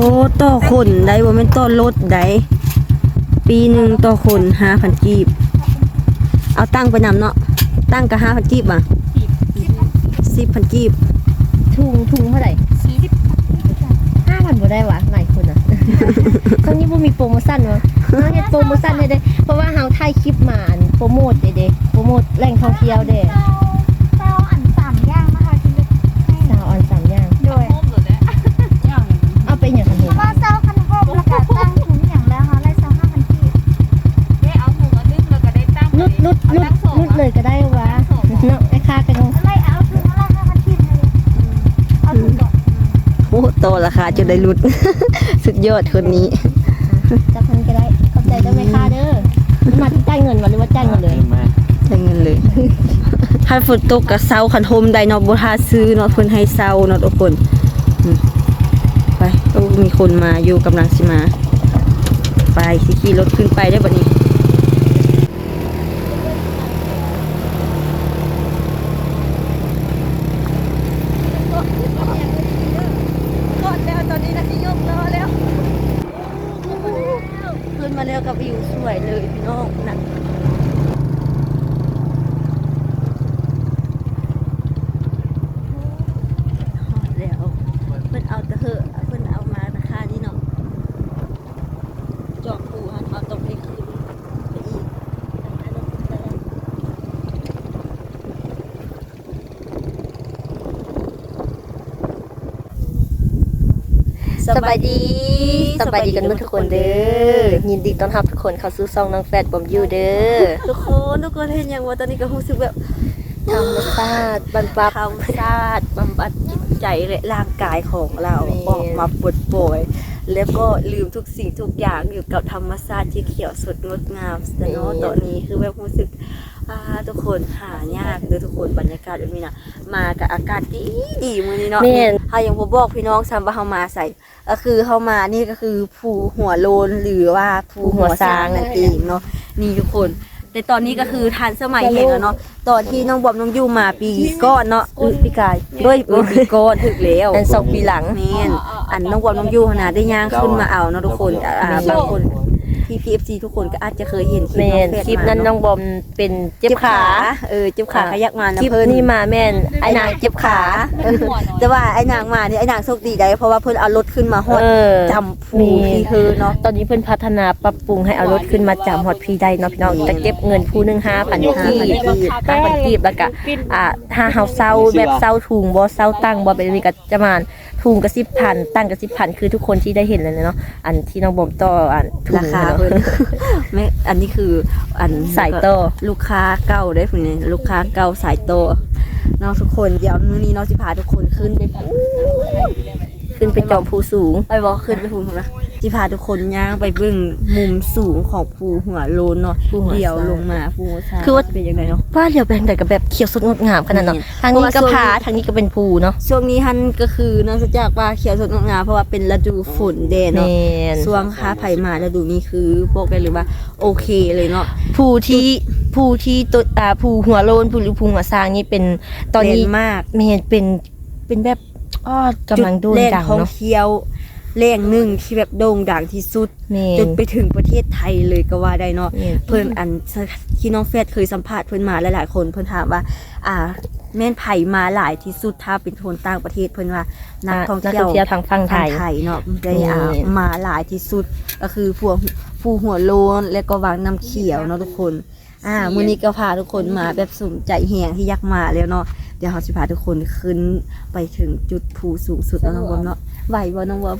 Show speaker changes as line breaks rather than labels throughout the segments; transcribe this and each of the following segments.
อ้ต่อคนได้บ่แม่นต่อรถได้ปีหนึ่งต่อคน5,000กีบ เอาตั้งไปนำเนาะตั้งก็5,000กีบอะ10,000กีบ
ทุงทุงเท่าไหร่ห้าพันบ่ได้วะหลายคนอะตอนนี้บ่มีโปรโมชั่นวะเราเฮ็ดโปรโมชั่นได้เด้เพราะว่าเฮาถ่ายคลิปมาอันโปรโมทเด้เด้โปรโมทแหล่งท่องเที่ยวเด้
เจ้าอันสามย่างนะคะคุณลูกให้
สาวออนสามอย่าง
โดย
เอาไปอย่างกัน
เพ
เห็น
ราะว่าเจ้าคันโฮมแล้วก็ตั้งถุงอย่างแล้วค่ะไล่เจ้าห้าพันกีบ
นุดนุดนุดนุดเลยก็ได้วะเนาะไอ้ค่ากันเนาะ
ไล่เอาถุงละห้าพันกีบเลยเอาถุงก่อน
โอ้โตราคา จนได้หลุด สุดยอดคนนี้
จับพันก็ได้ขอบใจเด้อแม่ค่าเด้อมาจ่ายเงินวะหรือว่าจ่ายเงินเลย
ได้เงินเลยถ้าฝนตกกับเซาคันโฮมได้เนาะบ่ทาซื้อเนาะเพิ่นให้เซาเนาะทุกคนอืมไปก็มีคนมาอยู่กำลังสิมา ไปสิขี่รถขึ้นไปได้บัดนี้ กดแล้วตอนนี้นะสิยกล้อแล้วขึ้นมาแล้วกับวิวสวยเลยพี่น้องนะฮอดแล้วเพิ่นเอาแตะเหอะเพิ่นเอามาราคานี้เนาะจองปูหันเอาตรงไปคืนไปอีกอันนั้นอันนั้น สบายดี
สบายดีกันทุกคนเด้อยินดีต้อนรับทุกคนเข้าสู่ช่องน้องแฟดบอมยูเด้อ
ทุกคนทุกคนเห็นอย่างว่าตอนนี้ก็รู้สึกแบบ
ธรรมชาติบรรปับ
ธรรมชาติบำบัดจิตใจและร่างกายของเรา
แม่
ออกมาปลดปล่อย แล้วก็ลืมทุกสิ่งทุกอย่างอยู่กับธรรมชาติที่เขียวสดงดงามแต่เนาะตอนนี้คือแบบรู้สึกอ่าทุกคนหายากเลยทุกคนบรรยากาศแบบนี้นะมากับอากาศดีดีมื้อนี้เนาะ
แม่น
ถ้าอย่างผมบอกพี่น้องซ้ำว่าเฮามาใส่ก็คือเฮามานี่ก็คือภูหัวโลนหรือว่าภูหัวซางนั่นเองเนาะนี่ทุกคนแต่ตอนนี้ก็คือทันสมัยแห่งแล้วเนาะตอนที่น้องบอมน้องยูมาปีก้อนเนาะอุ๊ยปีกายด้วยปีก้อนถึกแล้ว
อันสองปีหลัง
แม่นอันน้องบอมน้องยูขนาดได้ย่างขึ้นมาเอาเนาะทุกคนอ่าบางคน พี่พีเอฟซีทุกคนก็อาจจะเคยเห็นคลิป
แม่น
องแฟ
คลิปนั้นน้องบอมเป็นเจ็บขา
เออเจ็บขาขยักมานะ
คลิป
เพิ่น
นี้มาแม่นไอ้นางเจ็บขา
เออแต่ว่าไอ้นางมาเนี่ยไอ้นางโชคดีได้เพราะว่าเพิ่นเอารถขึ้นมาฮอด
เออ
จำภูที่คือเนาะ
ตอนนี้เพิ่นพัฒนาปรับปรุงให้เอารถขึ้นมาจำฮอดพี่ได้เนาะพี่น้องจะเก็บเงินผู้หนึง5,000กีบ5,000กีบแล้วก็อ่าถ้าเฮาเซาแบบเซาถุงบ่เซาตั้งบ่เป็นนี่ก็จะมา ถุงก็10,000ตั้งก็10,000คือทุกคนที่ได้เห็นแล้วเนาะอันที่น้องบอมต่ออันถุง
ราคา
เนาะ
เพิ่นไม่อันนี้คืออัน
สายโต้
ลูกค้าเก่าได้ผมเนี่ยลูกค้าเก่าสายโตเน้องทุกคนเดี๋ยวมื้อนี้เน้องสิพาทุกคนขึ้นไปภู
ขึ้นไปจอมภูสูง
ไปบอกขึ้นไปภูผมนะ สิพาทุกคนย่างไปเบิ่งมุมสูงของภูหัวโลนเนาะ
ภูหัว
เดี๋ยว
ซา
ลงมาภูหัวซ
คือว่า
เป็นยังไงเนาะ
ว่าเดี๋ยวแบงแต่กับแบบเขียวสดงดงามขนาดเนาะ
นี่
ทางนี้ก็
เพราะว่า
ผาทางนี้ก็เป็นภูเนาะ
ช่วงนี้ฮันก็คือเนื่องจากว่าเขียวสดงดงามเพราะว่าเป็นฤดูฝนเดน
แม
เนาะ
น
ช่วงค้าไผ่มาฤดูนี้คือพวกได้หรือว่าโอเคเลยเนาะ
ภูที่ภูที่ตัวอ่าภูหัวโลนภูหรือภูหัวซางนี่เป็นตอนนี้
แรงมาก
เมนเป็นเป็นแบบอ้อกำลังโด่ง
จุแรก
ดัง
ท่อง
เนาะ
เที่ยว แรงหนึ่งที่แบบโด่งดังที่สุด
เม
จ
น
นไปถึงประเทศไทยเลยก็ว่าได้เนาะ
แม่น
เพิ่นอันที่น้องเฟดเคยสัมภาษณ์เพิ่นมาหลายๆคนเพิ่นถามว่า อ่า แม่นไผมาหลายที่สุดถ้าเป็นคนต่างประเทศเพิ่นว่านักท่อง
นัก
เที่ย
ท่
ว
องเที่ยว ทางฝั่งไท
ทาง
ย
ไทยเนาะได้อ่า
แม่น
มาหลายที่สุดก็คือพวกฟูหัวโลนและก็วางน้ำเขียวเนาะทุกคน อ่ามื้อนี้ก็พาทุกคนมาแบบสุ่มใจแหงที่อยากมาแล้วเนาะเดี๋ยวเราสิพาทุกคนขึ้นไปถึงจุดภูสูงสุดแล้วน้องบอมเนาะ ไหวบ่น้องบอม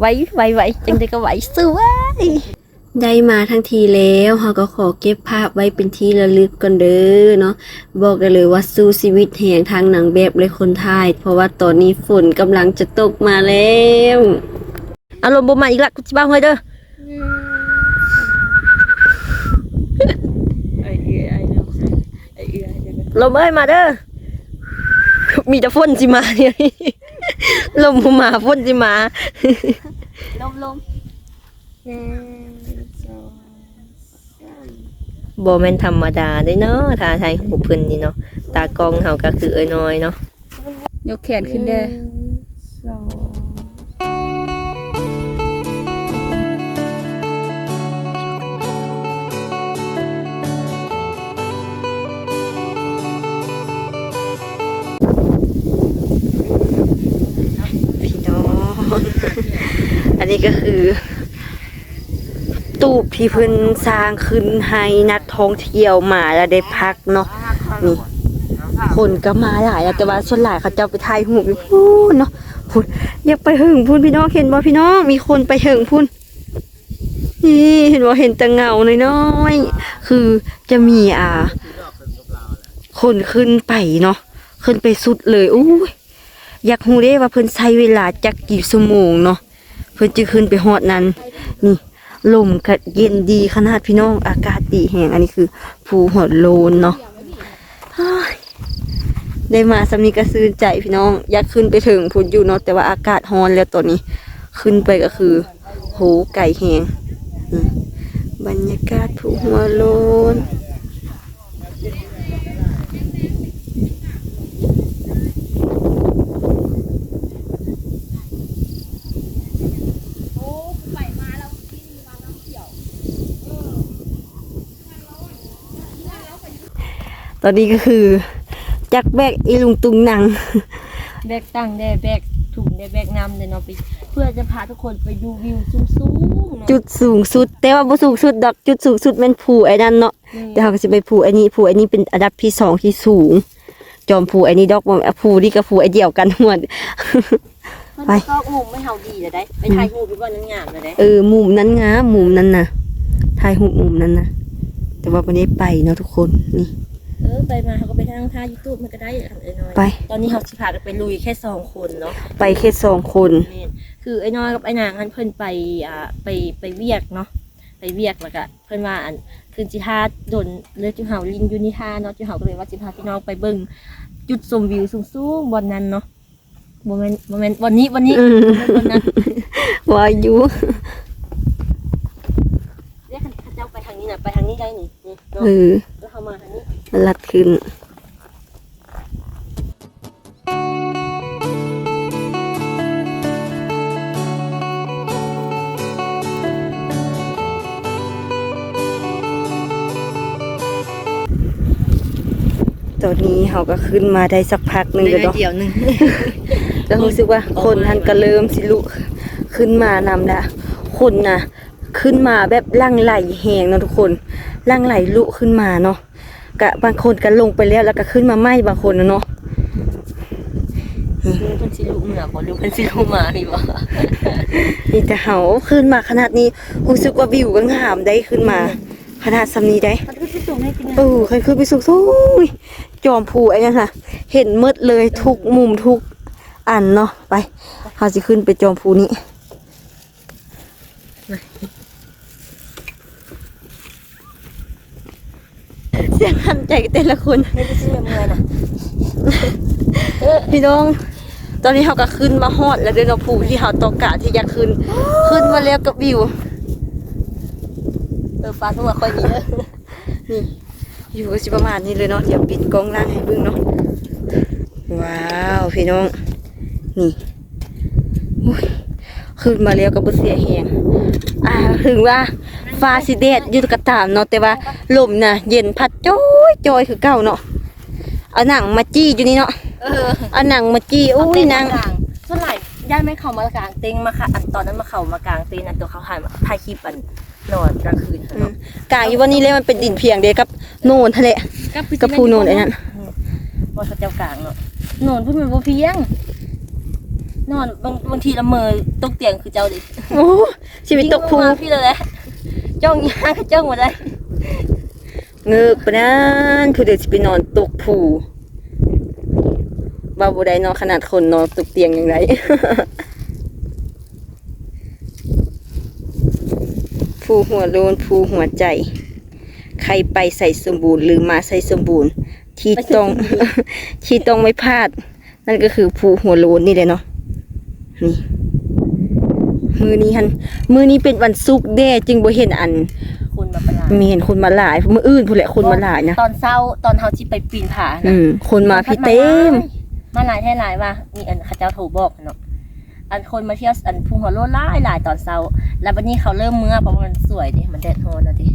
ไว้ไว้ไว้จังได้ก็ไว้สวย
ได้มาทั้งทีแล้วเราก็ขอเก็บภาพไว้เป็นที่ระลึกก่อนเด้อเนาะบอกได้เลยว่าสู้ชีวิตแห่งทางหนังแบบเลยคนไทยเพราะว่าตอนนี้ฝนกำลังจะตกมาแล้ว
อารมณ์บ่มาอีกละกูสิบ้าเฮ้ยเด้อลมเอ้ยมาเด้อมีแต่ฝนสิมาเนี่ย ลมบ่มาฝนสิมา
ลมลม
บ่แม่นธรรมดาเด้เนาะถ้าไทยหูเพิ่นนี่เนาะตากล้องเฮาก็คือเอ้ยน้อยเนาะ
ยกแขนขึ้นเด้อ นี้ก็คือ ตูบที่เพิ่นสร้างขึ้นให้นักท่องเที่ยวมาแล้วได้พักเนาะนี่คนก็มาหลายอะแต่ว่าส่วนหลายเขาเจ้าไปถ่ายรูปอยู่พูนเนาะพูนอยากไปหึงพูนพี่น้องเห็นบ่พี่น้องมีคนไปหึงพูนนี่เห็นบ่เห็นแต่เงาน้อยๆคือจะมีอ่า คนขึ้นไปเนาะขึ้นไปสุดเลยอู้ยอยากฮู้เด้ว่าเพิ่นใช้เวลาจักกี่ชั่วโมงเนาะเพิ่นจะขึ้นไปฮอดนั้น นี่ลมก็เย็นดีขนาดพี่น้องอากาศดีแฮงอันนี้คือภูหัวโลนเนาะได้มาสำนีก็ซื่นใจพี่น้อง อยากขึ้นไปถึงพุ่นอยู่เนาะแต่ว่าอากาศร้อนแล้วตอนนี้ ขึ้นไปก็คือ โหไก่แหงบรรยากาศภูหัวโลน ตอนนี้ก็คือ จักแบกอีลุงตุงนัง
แบกตั้งได้แบกถุงได้แบกน้ำได้เนาะไปเพื่อจะพาทุกคนไปดูวิวสูงๆเนาะ
จุดสูงสุด แต่ว่าบ่สูงสุดดอกจุดสูงสุดแม่นภูไอ้นั่นเนาะ
นี่
เดี๋ยวเราก็จะไปภูไอ้นี้ภูไอ้นี้เป็นอันดับที่สองที่สูง จอมภูไอ้นี้ดอกบ่ภูนี่กับภูไอ้เดียวกันหมด
มัน
ไป
ก็มุมไม่เฮาดีเลยได้ไปถ่ายรูปดีกว่านั้นงามเลยได้
เออมุมนั้นงามมุมนั้นนะถ่ายรูปมุมนั้นนะแต่ว่าวันนี้ไปเนาะทุกคนนี่
เออไปมาเขาก็ไปทางท่ายูทูบมันก็ได้อันเอ้ยน้อย
ไป
ตอนนี้เขาสิพากันไปลุยแค่สองคนเนาะ
ไปแค่สองคน
แม่นคือไอ้น้อยกับไอ้นางอันเพิ่นไปอ่าไปไปเวียกเนาะไปเวียกแล้วก็เพิ่นว่าอันคือจิทาโดนเลือดจุเห่าลิงอยู่นี่ท่าเนาะจุเห่าก็เลยว่าจิพาพี่น้องไปเบิ่งจุดชมวิวสูงๆบนนั้นเนาะโมเมนต์โมเมนต์วันนี้วันนี้
อืม
บนนั้น
วายุ
เรียกข้าเจ้าไปทางนี้นะไปทางนี้ได้นี่นี่เนาะ
เออ
แล้วเขามาทางนี้
มันลัดขึ้นตอนนี้เขาก็ขึ้นมาได้สักพักหนึ่งแล้วเนาะ
เดียวหนึง
ก็รู้สึกว่าคนท่านก็เริ่มสิลุขึ้นมานำแล้วคนนะขึ้นมาแบบลั่งไหลแหงเนาะทุกคนลั่งไหลลุขึ้นมาเนาะ กะบางคนก็ลงไปแล้วแล้วก็ขึ้นมาไหมบางคนน่ะเนาะ
นี่เพิ่นสิลุเหนือบ่หรือเพิ่นสิลุมานี่บ่
นี่แต่เขาขึ้นมาขนาดนี้รู้สึกว่าวิวก็งามได้ขึ้นมา ขนาดสำนี้ได้
มันคือสิสูงให้กิน
เออใครขึ้นไปสูงสูงจอมผูไอ้นั่นค่ะ เห็นหมืดเลยทุกมุมทุกอันเนาะไปเขาจะขึ้นไปจอมผูนี้ เสียงหันใจแต่ละคน
ไม่ได้สิเมื่อยน่ะ
พี่น้อง ตอนนี้เขาก็ขึ้นมาฮอด แล้วเดินเอาผูที่เขาตองกะที่อยากขึ้น ขึ้นมาแล้วกับวิว
เออฟ้าสมัครค่อยดีเด้อ
นี่อยู่ก็สิประมาณนี้เลยเนาะเดี๋ยวปิดกล้องล่างให้เบิ่งเนาะว้าวพี่น้อง นี่อุ้ยขึ้นมาแล้วก็บ่เสียแหงอ่าถึงว่า ฟ้าสิแดดอยู่ก็ตามเนาะแต่ว่าลมน่ะ เย็นพัดโจ้ยจอยคือเก่าเนาะเอาหนังมาจี้อยู่นี่เนาะ
เออ
เอาหนังมาจี้อุ้ยนาง
ส่วนหลายย่านไม่เข้ามากลางเต็งมาค่ะอันตอนนั้นมาเข้ามากลางเต็งอันตัวเขาถ่ายมาถ่ายคลิปอันนอนกลางคืนเถอะเนาะ
กลางอยู่วันนี้เลยมันเป็นดินเพียงเดียวกับโน่นทะเลกับภูโน่นไอ้นั่น
ว่าเขาเจ้ากลางเนาะนอนพูดมันบ่เพียง นอนบางบางทีละเมอตกเตียงคือเจ้าดิ
โอ้ชีวิตตกภู
วิ่งลงมาพี่เลยแหละ จ้องยางจ้องหมดเลย
เงือกปะนั้นผู้เด็กสิไปนอนตกภูบ่าวบ่ได้นอนขนาดคนนอนตกเตียงอย่างไรภูหัวโลนภูหัวใจ ใครไปใส่สมบูรณ์ หรือมาใส่สมบูรณ์ ที่ต้องที่ต้องไม่พลาด นั่นก็คือภูหัวโลนนี่เลยเนาะนี่ มือนี้ฮันมือนี้เป็นวันศุกร์เด้จึงบ่เห็นอัน
คนมาประหลาด
มีเห็นคนมาหลายมืออื่นผู้นแหละคนมาหลายนะ
ตอนเช้าตอนเฮาที่ไปปีนผา
อื
นะ
มคนมาพี่เต็ม
มาหลายแท้หลายว่ามีอันเขาเจ้าโทรบอกเนาะอันคนมาเที่ยวอันภูหัวโลนหลายหลายตอนเช้า แล้ววันนี้เขาเริ่มเมื่อเพราะว่ามันสวยดิมันแดดร้อนนะดิ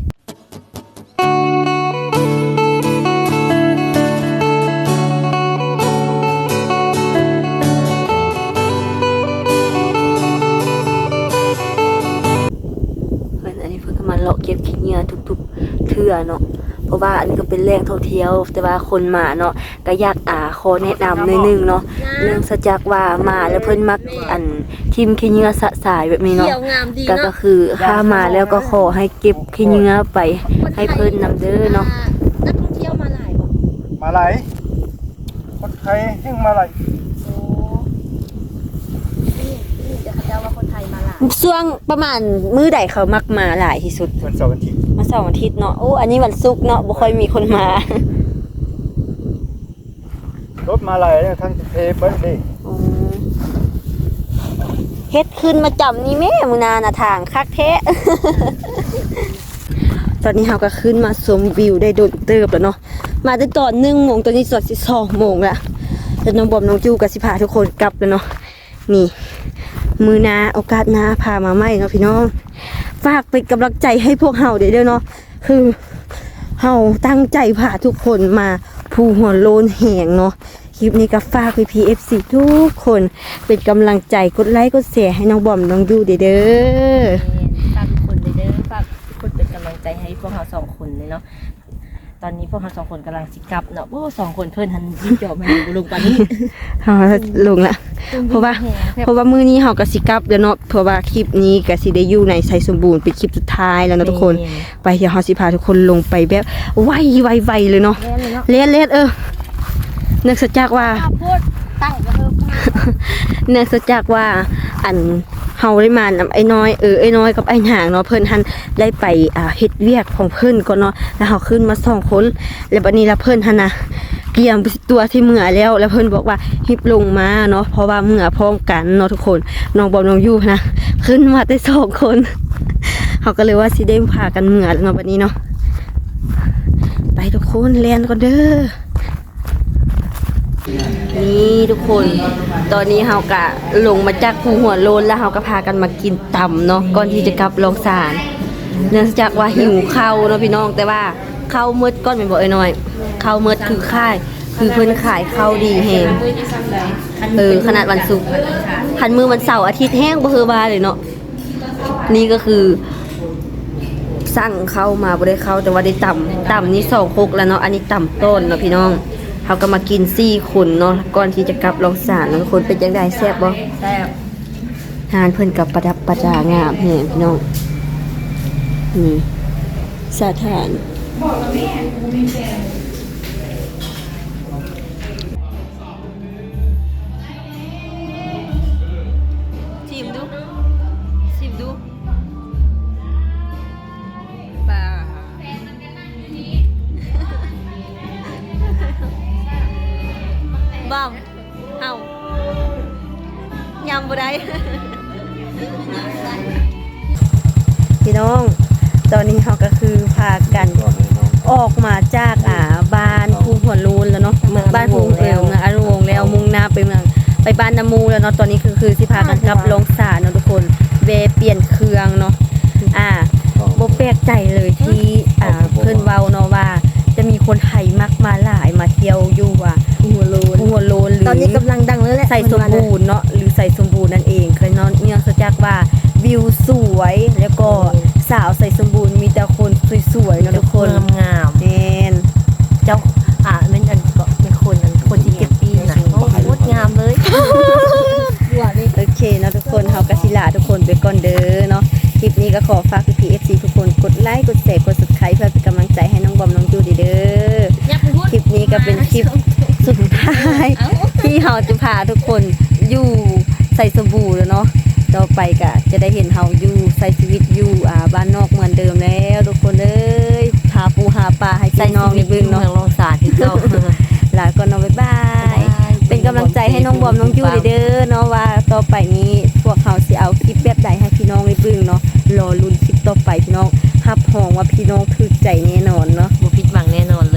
เนาะเพราะว่าอันนี้ก็เป็นแหล่งท่องเที่ยว แต่ว่าคนมาเนาะก็อยากอ่าขอแนะนำหน่อยหนึงเนาะเรื่องสจากว่ามาแล้วเพิ่นมักอันทิมขี้เหงื่อสะสายแบบนี้เนาะ
เขียวงามดี
ก็
เนาะ
ก็คือถ้ามาแล้วก็ขอให้เก็บขี้เหงื่อไปให้เพิ่นนำเด้อเนาะ
นักท่องเที่ยวมาหลายบ่
มาไหลคนไทยแห่งมาไหล
โอ้นี่นี่จะเขาเจ้าว่าคนไทยมาหลาย
ช่วงประมาณมื้อใดเขามักมาหลายที่สุด
วันเสาร์วันอาทิตย์
มา เสาร์อาทิตย์เนาะโอ้อันนี้วันศุกร์เนาะบ่ค่อยมีคนมา
รถมาไหลเนี่ยทั้งเทเบิ้ลดิ
อืมเฮ็ดขึ้นมาจำนี่แม่มือนาน่ะทางคักแท้ ตอนนี้เราก็ขึ้นมาชมวิวได้โดนเติบแล้วเนาะมาตั้งตอนหนึ่งโมงตอนนี้สอดสิสองโมงละแล้วน้องบอมน้องจูกับสิพาทุกคนกลับแล้วเนาะนี่ มือหนาโอกาสหนาพามาใหม่เนาะพี่น้อง ฝากเป็นกำลังใจให้พวกเฮาเดี๋ยด้อเนาะคือเฮาตั้งใจพาทุกคนมาภูหัวโลนแหงเนาะคลิปนี้ก็ฝากพี่พีเอฟซีทุกคนเป็นกำลังใจกดไลค์กดแชร์ให้น้องบอมน้องยูเด้อเด้อ
ฝากทุกคนเลยเด้อฝากทุกคนเป็นกำลังใจให้พวกเราสองคนเลยเนาะ ตอนนี้พวกเราสองคนกำลังสิกลับเนาะโอ้สองคนเพื่อนทันยิ่งจบมาอยู่ลงปานนี้
เอาลงละเพราะว่าเพราะว่ามื้อนี้เฮาก็สิกลับแล้วเนาะเพราะว่าคลิปนี้ก็สิได้อยู่ในไซสมบูรณ์เป็นคลิปสุดท้ายแล้วเนาะทุกคน ไปเดี๋ยวเฮาสิพาทุกคนลงไปแบบไวไวไวเลยเนาะ
แม่เลยเนาะ
เลียดเลียดเออนึกสัจจากว่า
พูดตั้งก็ เพิ่ม
เนื่องจากว่าอันเฮาได้มานำไอ้น้อยเออไอ้น้อยกับไอ้หางเนาะเพิ่นหันได้ไปอ่าเฮ็ดเวียกของเพิ่นก่อนเนาะแล้วเฮาขึ้นมาสองคนแล้วบัดนี้ละเพิ่นหันน่ะเกี่ยมไปตัวที่เหมือแล้ว แล้วเพิ่นบอกว่าฮิบลงมาเนาะเพราะว่าเหมือพร้อมกันเนาะทุกคนน้องบอมน้องยูนะขึ้นมาได้สองคนเฮาก็เลยว่าสิได้พากันเหมือแล้วเนาะบัดนี้เนาะไปทุกคนเรียนก่อนเด้อ นี่ทุกคน ตอนนี้เฮากะลงมาจากภูหัวโลนแล้วเฮาก็พากันมากินตำเนาะก่อนที่จะกลับลองสาร เนื่องจากว่าหิวข้าวเนาะพี่น้องแต่ว่าข้าวมืดก้อนเป็นบ่เอ้ยน้อยข้าวมืดคือค่าย คือเพิ่นขายข้าวดีแฮงเออขนาดวันศุกร์คันมือวันเสาร์อาทิตย์แห้งบ่เฮือบาเลยเนาะนี่ก็คือสั่งเข้ามาบ่ได้เข้าแต่ว่าได้ต่ำต่ำนี่สองคกแล้วเนาะอันนี้ต่ำต้นเนาะพี่น้อง เขาก็มากินซี่คนเนาะก่อนที่จะกลับลองสารเนาะทุกคนเป็นยังไงแซ่บบ่
แซ่บ
ทานเพิ่นกับประดับประดางามแฮงพี่น้องนี่สถานชิม ยำบ่ได้พี่น้อง ตอนนี้เขาก็คือพากันออกมาจากอ่าบ้านภูหัวลูนแล้วเนาะบ้านภูเอวเมืองอารวงแล้วมุ่งหน้าไปเมืองไปบ้านนามูแล้วเนาะตอนนี้คือคือสิพากันกลับลงสารเนาะทุกคนเวเปลี่ยนเครื่องเนาะอ่าโบแปลกใจเลยที่อ่าเพื่อนเว้าเนาะว่า จะมีคนไทยมักมาหลายมาเที่ยวอยู่อะ
หัวโลน
ภูหัวโลนหรือ
ตอนนี้กำลังดังเลยแหละ
ใส่สมบูรณ์เนาะหรือใส่สมบูรณ์นั่นเองเคยนอนเนื่องจากว่าวิวสวยแล้วก็สาวใส่สมบูรณ์มีแต่คนสวยๆเนาะทุกคน
งาม
แน่น
เจ้าอ่าเป็นอันก็เป็นคนอันคนที่เก็บปีนะโอ้งดงามเลยหัวนี่
โอเคเนาะทุกคนเฮากะสิลาทุกคนไปก่อนเด้อเนาะคลิปนี้ก็ขอฝากพี่พีเอฟซีทุกคนกดไลค์กดแชร์กด subscribe เพื่อเป็นกำลังใจให้น้องบอมน้องจูดีเด้อ
ยับพูด
คลิปนี้ก็เป็นคลิปสุดท้าย ที่เฮาจะพาทุกคนอยู่ใส่สบู่แล้วเนาะต่อไปก็จะได้เห็นเฮาอยู่ใส่ชีวิตอยู่อ่าบ้านนอกเหมือนเดิมแล้วทุกคนเอ้ยหาปูหาปลาให้พี่น้องในบึงเนาะ
เมืองลองสาที่เจ้า
ลาก่อนเนาะบ๊ายบายเป็นกำลังใจให้น้องบอมน้องยูเด้อเนาะว่าต่อไปนี้พวกเขาสิเอาคลิปแบบใดให้พี่น้องได้เบิ่งเนาะรอลุ้นคลิปต่อไปพี่น้องรับรองว่าพี่น้องถูกใจแน่นอนเนาะ
บุพิดหวังแน่นอนเลย